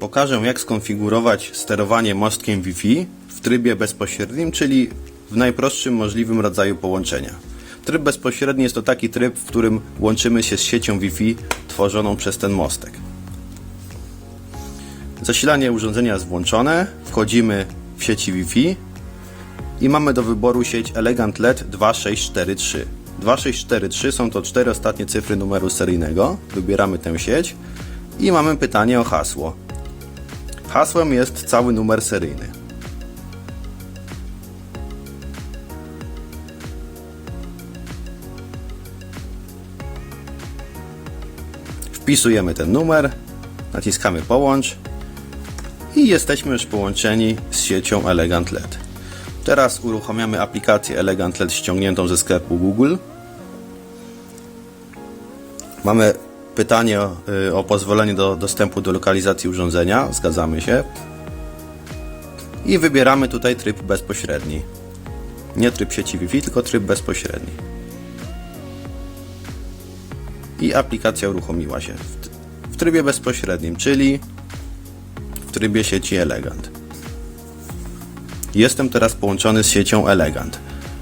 Pokażę jak skonfigurować sterowanie mostkiem Wi-Fi w trybie bezpośrednim, czyli w najprostszym możliwym rodzaju połączenia. Tryb bezpośredni jest to taki tryb, w którym łączymy się z siecią Wi-Fi tworzoną przez ten mostek. Zasilanie urządzenia jest włączone, wchodzimy w sieci Wi-Fi i mamy do wyboru sieć Elegant LED 2643. 2643 są to cztery ostatnie cyfry numeru seryjnego. Wybieramy tę sieć i mamy pytanie o hasło. Hasłem jest cały numer seryjny. Wpisujemy ten numer, naciskamy połącz i jesteśmy już połączeni z siecią Elegant LED. Teraz uruchamiamy aplikację Elegant LED ściągniętą ze sklepu Google. Mamy pytanie o, y, o pozwolenie do dostępu do lokalizacji urządzenia. Zgadzamy się. I wybieramy tutaj tryb bezpośredni. Nie tryb sieci Wi-Fi, tylko tryb bezpośredni. I aplikacja uruchomiła się w, trybie bezpośrednim, czyli w trybie sieci Elegant. Jestem teraz połączony z siecią Elegant.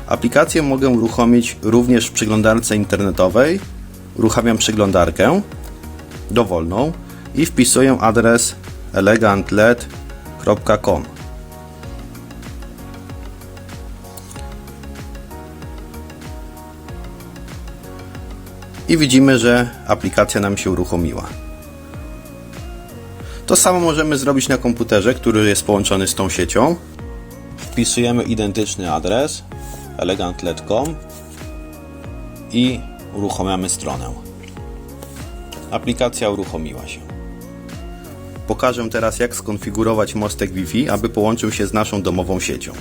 Aplikację mogę uruchomić również w przeglądarce internetowej. Uruchamiam przeglądarkę dowolną i wpisuję adres elegantled.com. I widzimy, że aplikacja nam się uruchomiła. To samo możemy zrobić na komputerze, który jest połączony z tą siecią. Wpisujemy identyczny adres elegantlet.com i uruchamiamy stronę. Aplikacja uruchomiła się. Pokażę teraz jak skonfigurować mostek Wi-Fi, aby połączył się z naszą domową siecią.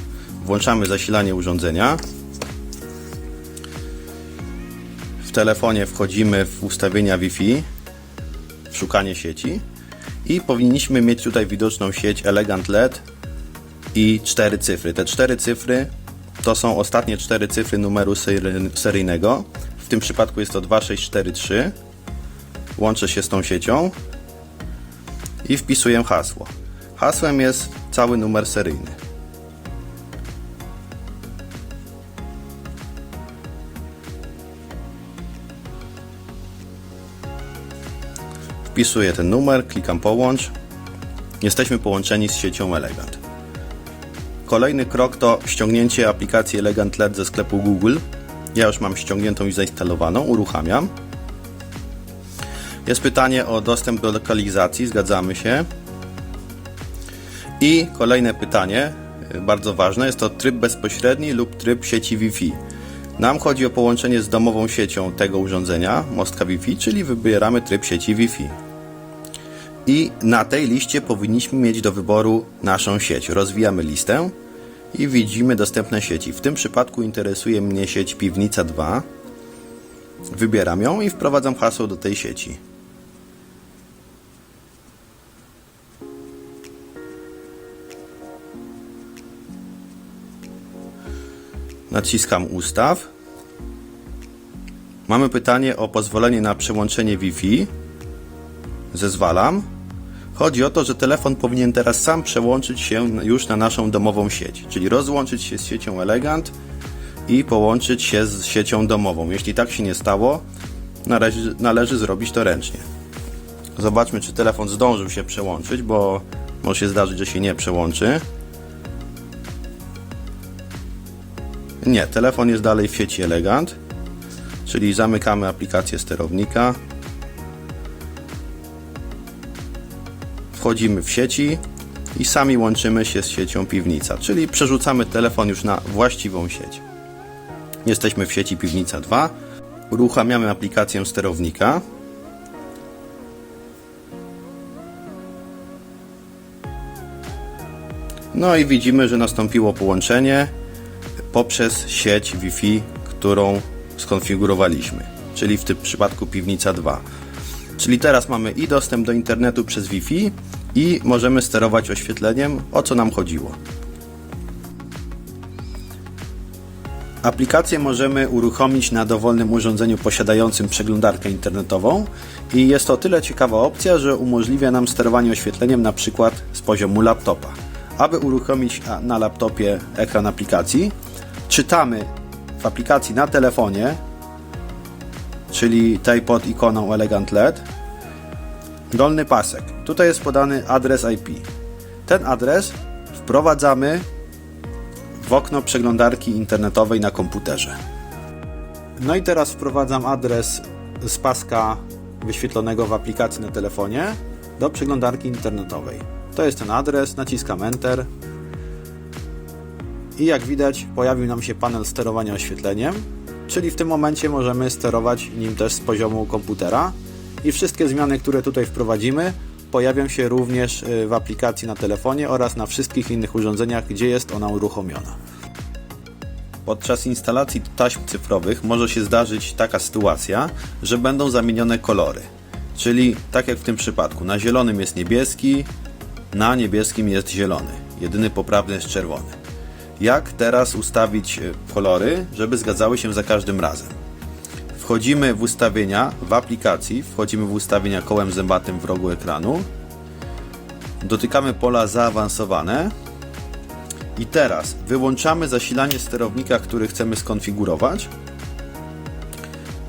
Włączamy zasilanie urządzenia. W telefonie wchodzimy w ustawienia Wi-Fi, w szukanie sieci i powinniśmy mieć tutaj widoczną sieć Elegant LED i cztery cyfry. Te cztery cyfry to są ostatnie cztery cyfry numeru sery- seryjnego. W tym przypadku jest to 2643. Łączę się z tą siecią i wpisuję hasło. Hasłem jest cały numer seryjny. Wpisuję ten numer, klikam połącz. Jesteśmy połączeni z siecią Elegant. Kolejny krok to ściągnięcie aplikacji Elegant LED ze sklepu Google. Ja już mam ściągniętą i zainstalowaną, uruchamiam. Jest pytanie o dostęp do lokalizacji, zgadzamy się. I kolejne pytanie, y, bardzo ważne, jest to tryb bezpośredni lub tryb sieci Wi-Fi. Nam chodzi o połączenie z domową siecią tego urządzenia, mostka Wi-Fi, czyli wybieramy tryb sieci Wi-Fi. I na tej liście powinniśmy mieć do wyboru naszą sieć. Rozwijamy listę i widzimy dostępne sieci. W tym przypadku interesuje mnie sieć Piwnica 2. Wybieram ją i wprowadzam hasło do tej sieci. Naciskam ustaw. Mamy pytanie o pozwolenie na przełączenie Wi-Fi. Zezwalam. Chodzi o to, że telefon powinien teraz sam przełączyć się już na naszą domową sieć, czyli rozłączyć się z siecią Elegant i połączyć się z siecią domową. Jeśli tak się nie stało, należy, należy zrobić to ręcznie. Zobaczmy, czy telefon zdążył się przełączyć, bo może się zdarzyć, że się nie przełączy. Nie, telefon jest dalej w sieci Elegant, czyli zamykamy aplikację sterownika. Wchodzimy w sieci i sami łączymy się z siecią piwnica, czyli przerzucamy telefon już na właściwą sieć. Jesteśmy w sieci piwnica 2. Uruchamiamy aplikację sterownika. No i widzimy, że nastąpiło połączenie poprzez sieć Wi-Fi, którą skonfigurowaliśmy, czyli w tym przypadku piwnica 2. Czyli teraz mamy i dostęp do internetu przez Wi-Fi i możemy sterować oświetleniem, o co nam chodziło. Aplikację możemy uruchomić na dowolnym urządzeniu posiadającym przeglądarkę internetową i jest to tyle ciekawa opcja, że umożliwia nam sterowanie oświetleniem na przykład z poziomu laptopa. Aby uruchomić na laptopie ekran aplikacji, czytamy w aplikacji na telefonie, czyli tej pod ikoną Elegant LED, dolny pasek. Tutaj jest podany adres IP. Ten adres wprowadzamy w okno przeglądarki internetowej na komputerze. No i teraz wprowadzam adres z paska wyświetlonego w aplikacji na telefonie do przeglądarki internetowej. To jest ten adres, naciskam Enter i jak widać pojawił nam się panel sterowania oświetleniem, czyli w tym momencie możemy sterować nim też z poziomu komputera i wszystkie zmiany, które tutaj wprowadzimy pojawią się również y, w aplikacji na telefonie oraz na wszystkich innych urządzeniach, gdzie jest ona uruchomiona. Podczas instalacji taśm cyfrowych może się zdarzyć taka sytuacja, że będą zamienione kolory. Czyli tak jak w tym przypadku, na zielonym jest niebieski, na niebieskim jest zielony. Jedyny poprawny jest czerwony. Jak teraz ustawić y, kolory, żeby zgadzały się za każdym razem? Wchodzimy w ustawienia w aplikacji, wchodzimy w ustawienia kołem zębatym w rogu ekranu, dotykamy pola zaawansowane i teraz wyłączamy zasilanie sterownika, który chcemy skonfigurować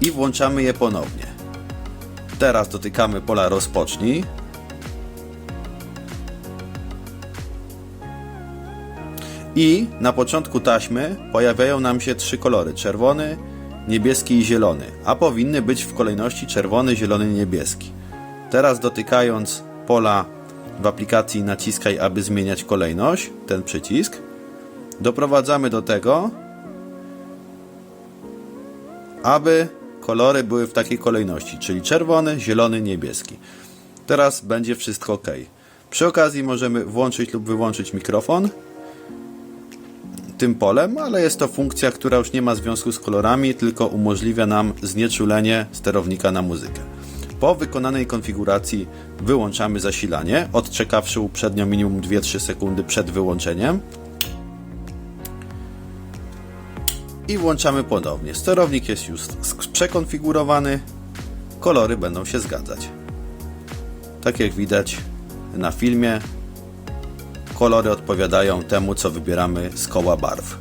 i włączamy je ponownie. Teraz dotykamy pola rozpocznij. I na początku taśmy pojawiają nam się trzy kolory: czerwony, niebieski i zielony, a powinny być w kolejności czerwony, zielony, niebieski. Teraz dotykając pola w aplikacji naciskaj, aby zmieniać kolejność, ten przycisk. Doprowadzamy do tego, aby kolory były w takiej kolejności, czyli czerwony, zielony, niebieski. Teraz będzie wszystko ok. Przy okazji możemy włączyć lub wyłączyć mikrofon tym polem, ale jest to funkcja, która już nie ma związku z kolorami, tylko umożliwia nam znieczulenie sterownika na muzykę. Po wykonanej konfiguracji wyłączamy zasilanie, odczekawszy uprzednio minimum 2-3 sekundy przed wyłączeniem. I włączamy ponownie. Sterownik jest już przekonfigurowany, kolory będą się zgadzać. Tak jak widać na filmie, kolory odpowiadają temu, co wybieramy z koła barw.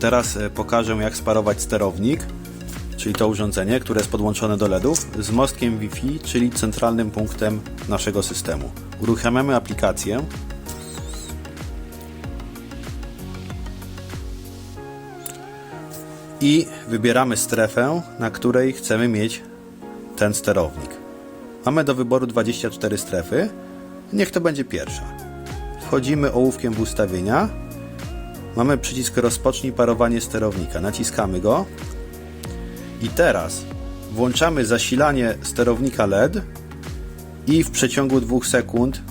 Teraz e, pokażę, jak sparować sterownik, czyli to urządzenie, które jest podłączone do LEDów, z mostkiem Wi-Fi, czyli centralnym punktem naszego systemu. Uruchamiamy aplikację. I wybieramy strefę, na której chcemy mieć ten sterownik. Mamy do wyboru 24 strefy. Niech to będzie pierwsza. Wchodzimy ołówkiem w ustawienia. Mamy przycisk rozpocznij parowanie sterownika. Naciskamy go. I teraz włączamy zasilanie sterownika LED i w przeciągu 2 sekund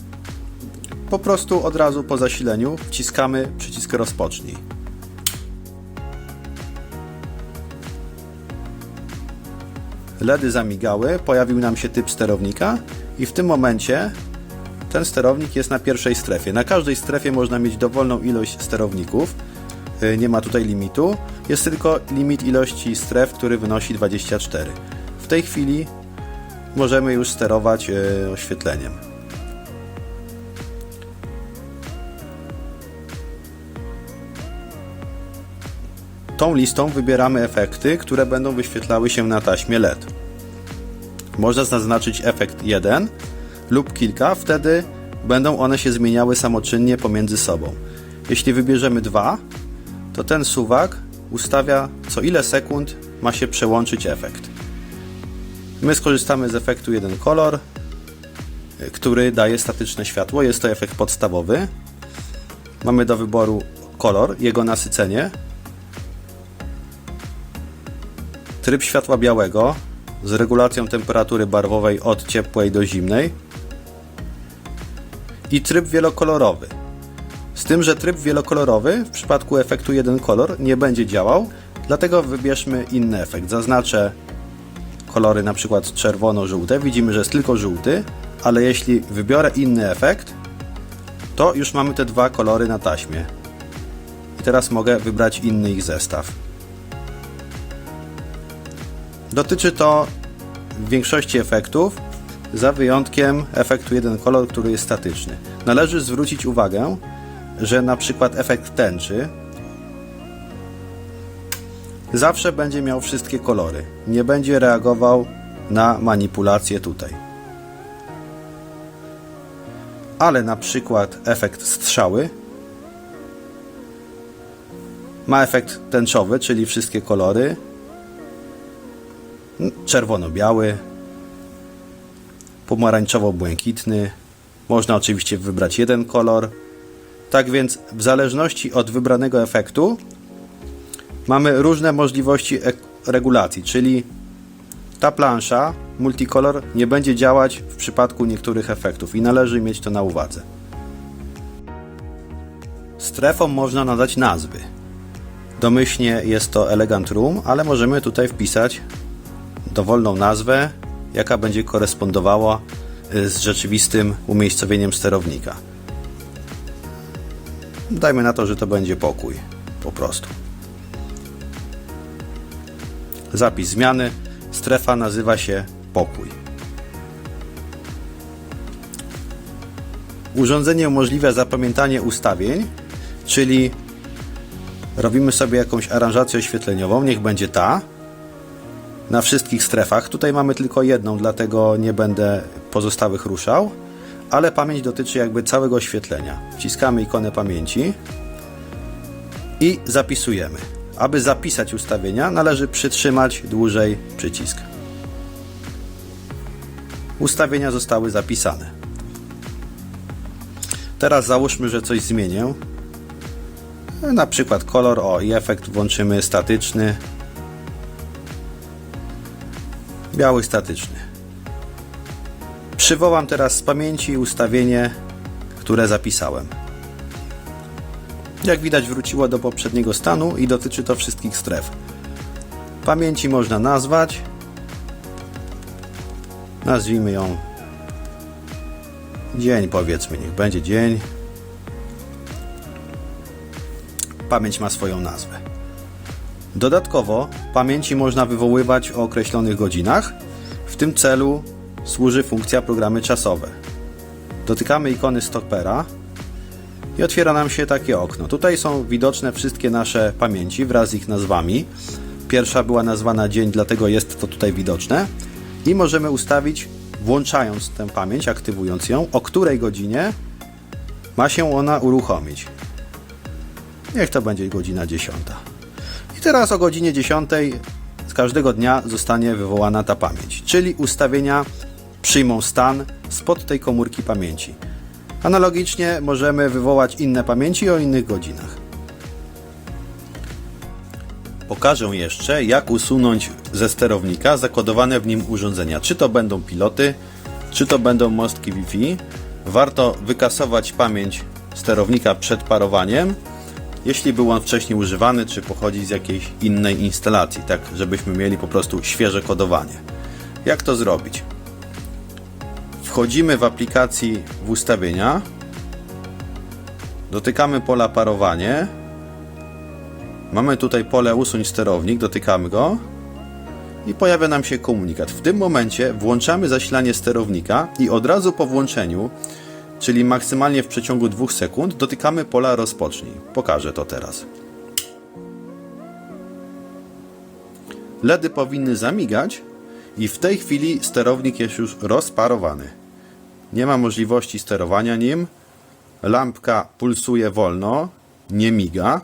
po prostu od razu po zasileniu wciskamy przycisk rozpocznij. LEDy zamigały, pojawił nam się typ sterownika i w tym momencie ten sterownik jest na pierwszej strefie. Na każdej strefie można mieć dowolną ilość sterowników. Y, nie ma tutaj limitu. Jest tylko limit ilości stref, który wynosi 24. W tej chwili możemy już sterować y, oświetleniem. Tą listą wybieramy efekty, które będą wyświetlały się na taśmie LED. Można zaznaczyć efekt 1 lub kilka, wtedy będą one się zmieniały samoczynnie pomiędzy sobą. Jeśli wybierzemy dwa, to ten suwak ustawia co ile sekund ma się przełączyć efekt. My skorzystamy z efektu jeden kolor, który daje statyczne światło. Jest to efekt podstawowy. Mamy do wyboru kolor, jego nasycenie, tryb światła białego z regulacją temperatury barwowej od ciepłej do zimnej i tryb wielokolorowy. Z tym, że tryb wielokolorowy w przypadku efektu jeden kolor nie będzie działał, dlatego wybierzmy inny efekt. Zaznaczę kolory na przykład czerwono-żółte. Widzimy, że jest tylko żółty, ale jeśli wybiorę inny efekt, to już mamy te dwa kolory na taśmie. i teraz mogę wybrać inny ich zestaw. Dotyczy to w większości efektów, za wyjątkiem efektu jeden kolor, który jest statyczny. Należy zwrócić uwagę, że na przykład efekt tęczy zawsze będzie miał wszystkie kolory. Nie będzie reagował na manipulacje tutaj. Ale na przykład efekt strzały ma efekt tęczowy, czyli wszystkie kolory. Czerwono-biały, pomarańczowo-błękitny. Można oczywiście wybrać jeden kolor. Tak więc, w zależności od wybranego efektu, mamy różne możliwości regulacji, czyli ta plansza multicolor nie będzie działać w przypadku niektórych efektów i należy mieć to na uwadze. Strefom można nadać nazwy. Domyślnie jest to Elegant Room, ale możemy tutaj wpisać dowolną nazwę, jaka będzie korespondowała y, z rzeczywistym umiejscowieniem sterownika. Dajmy na to, że to będzie pokój. Po prostu. Zapis zmiany. Strefa nazywa się pokój. Urządzenie umożliwia zapamiętanie ustawień, czyli robimy sobie jakąś aranżację oświetleniową, niech będzie ta, na wszystkich strefach. Tutaj mamy tylko jedną, dlatego nie będę pozostałych ruszał, ale pamięć dotyczy jakby całego oświetlenia. Wciskamy ikonę pamięci i zapisujemy. Aby zapisać ustawienia, należy przytrzymać dłużej przycisk. Ustawienia zostały zapisane. Teraz załóżmy, że coś zmienię. Na przykład kolor, o i efekt włączymy statyczny. Biały statyczny. Przywołam teraz z pamięci ustawienie, które zapisałem. Jak widać wróciło do poprzedniego stanu i dotyczy to wszystkich stref. Pamięci można nazwać. Nazwijmy ją dzień powiedzmy, niech będzie dzień. Pamięć ma swoją nazwę. Dodatkowo pamięci można wywoływać o określonych godzinach. W tym celu służy funkcja programy czasowe. Dotykamy ikony stopera i otwiera nam się takie okno. Tutaj są widoczne wszystkie nasze pamięci wraz z ich nazwami. Pierwsza była nazwana dzień, dlatego jest to tutaj widoczne. I możemy ustawić, włączając tę pamięć, aktywując ją, o której godzinie ma się ona uruchomić. Niech to będzie godzina 10. Teraz o godzinie 10 z każdego dnia zostanie wywołana ta pamięć, czyli ustawienia przyjmą stan spod tej komórki pamięci. Analogicznie możemy wywołać inne pamięci o innych godzinach. Pokażę jeszcze, jak usunąć ze sterownika zakodowane w nim urządzenia. Czy to będą piloty, czy to będą mostki Wi-Fi. Warto wykasować pamięć sterownika przed parowaniem, jeśli był on wcześniej używany, czy pochodzi z jakiejś innej instalacji, tak żebyśmy mieli po prostu świeże kodowanie. Jak to zrobić? Wchodzimy w aplikacji w ustawienia, dotykamy pola parowanie, mamy tutaj pole usuń sterownik, dotykamy go i pojawia nam się komunikat. W tym momencie włączamy zasilanie sterownika i od razu po włączeniu, czyli maksymalnie w przeciągu 2 sekund, dotykamy pola rozpocznij. Pokażę to teraz. LEDy powinny zamigać i w tej chwili sterownik jest już rozparowany. Nie ma możliwości sterowania nim. Lampka pulsuje wolno, nie miga.